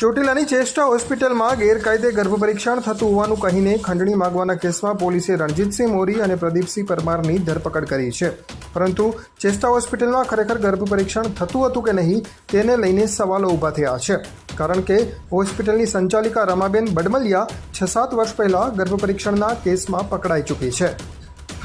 ચોટીલાની ચેસ્ટા હોસ્પિટલમાં ગેરકાયદે ગર્ભ પરીક્ષણ થતું હોવાનું કહીને ખંડણી માગવાના કેસમાં પોલીસે રણજીતસિંહ મોરી અને પ્રદીપસિંહ પરમારની ધરપકડ કરી છે. પરંતુ ચેસ્ટા હોસ્પિટલમાં ખરેખર ગર્ભ પરીક્ષણ થતું હતું કે નહીં તેને લઈને સવાલો ઊભા થયા છે. કારણ કે હોસ્પિટલની સંચાલિકા રમાબેન બડમલિયા છ સાત વર્ષ પહેલાં ગર્ભ પરીક્ષણના કેસમાં પકડાઈ ચૂકી છે.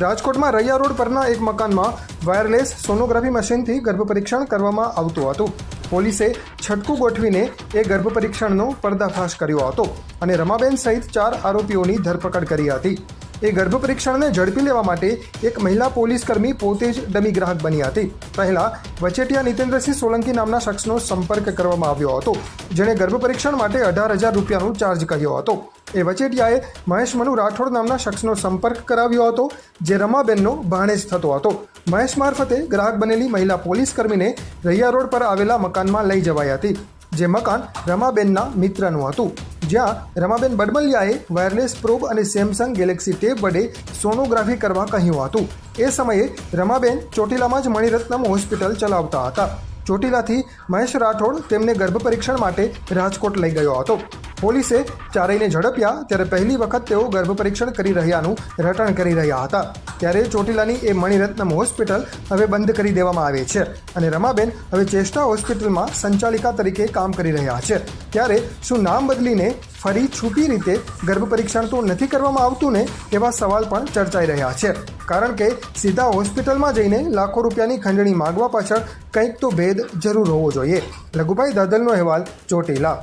રાજકોટમાં રૈયા રોડ પરના એક મકાનમાં વાયરલેસ સોનોગ્રાફી મશીનથી ગર્ભ પરીક્ષણ કરવામાં આવતું હતું. પોલીસે છટકું ગોઠવીને એ ગર્ભ પરીક્ષણનો પર્દાફાશ કર્યો હતો અને રમાબેન સહિત ચાર આરોપીઓની ધરપકડ કરી હતી. એ ગર્ભ પરીક્ષણને ઝડપી લેવા માટે એક મહિલા પોલીસ કર્મી પોતે જ ડમી ગ્રાહક બની હતી. પહેલા વચેટિયા નીતેન્દ્રસિંહ સોલંકી નામના શખ્સનો સંપર્ક કરવામાં આવ્યો હતો, જેણે ગર્ભ પરીક્ષણ માટે અઢાર હજાર રૂપિયાનો ચાર્જ કર્યો હતો. એ વચેટિયાએ મહેશ મનુ રાઠોડ નામના શખ્સનો સંપર્ક કરાવ્યો હતો, જે રમાબેનનો ભાણેજ થતો હતો. મહેશ મારફતે ગ્રાહક બનેલી મહિલા પોલીસ કર્મીને રૈયા રોડ પર આવેલા મકાનમાં લઈ જવાઈ હતી, જે મકાન રમાબેનના મિત્રનું હતું. જ્યાં રમાબેન બડમલિયાએ વાયરલેસ પ્રોબ અને સેમસંગ ગેલેક્સી ટેપ વડે સોનોગ્રાફી કરવા કહ્યું હતું. એ સમયે રમાબેન ચોટીલામાં જ મણિરત્નમ હોસ્પિટલ ચલાવતા હતા. ચોટીલાથી મહેશ રાઠોડ તેમને ગર્ભ પરીક્ષણ માટે રાજકોટ લઈ ગયો હતો. પોલીસે ચારેયને ઝડપ્યા ત્યારે પહેલી વખત તેઓ ગર્ભ પરીક્ષણ કરી રહ્યાનું રટણ કરી રહ્યા હતા. ત્યારે ચોટીલાની એ મણિરત્નમ હોસ્પિટલ હવે બંધ કરી દેવામાં આવી છે અને રમાબેન હવે ચેષ્ટા હોસ્પિટલમાં સંચાલિકા તરીકે કામ કરી રહ્યા છે. ત્યારે શું નામ બદલીને ફરી છૂપી રીતે ગર્ભ પરીક્ષણ તો નથી કરવામાં આવતું ને એવા સવાલ પણ ચર્ચાઈ રહ્યા છે. કારણ કે સીધા હોસ્પિટલમાં જઈને લાખો રૂપિયાની ખંડણી માગવા પાછળ કંઈક તો ભેદ જરૂર હોવો જોઈએ. લઘુભાઈ દાદલનો અહેવાલ ચોટીલા.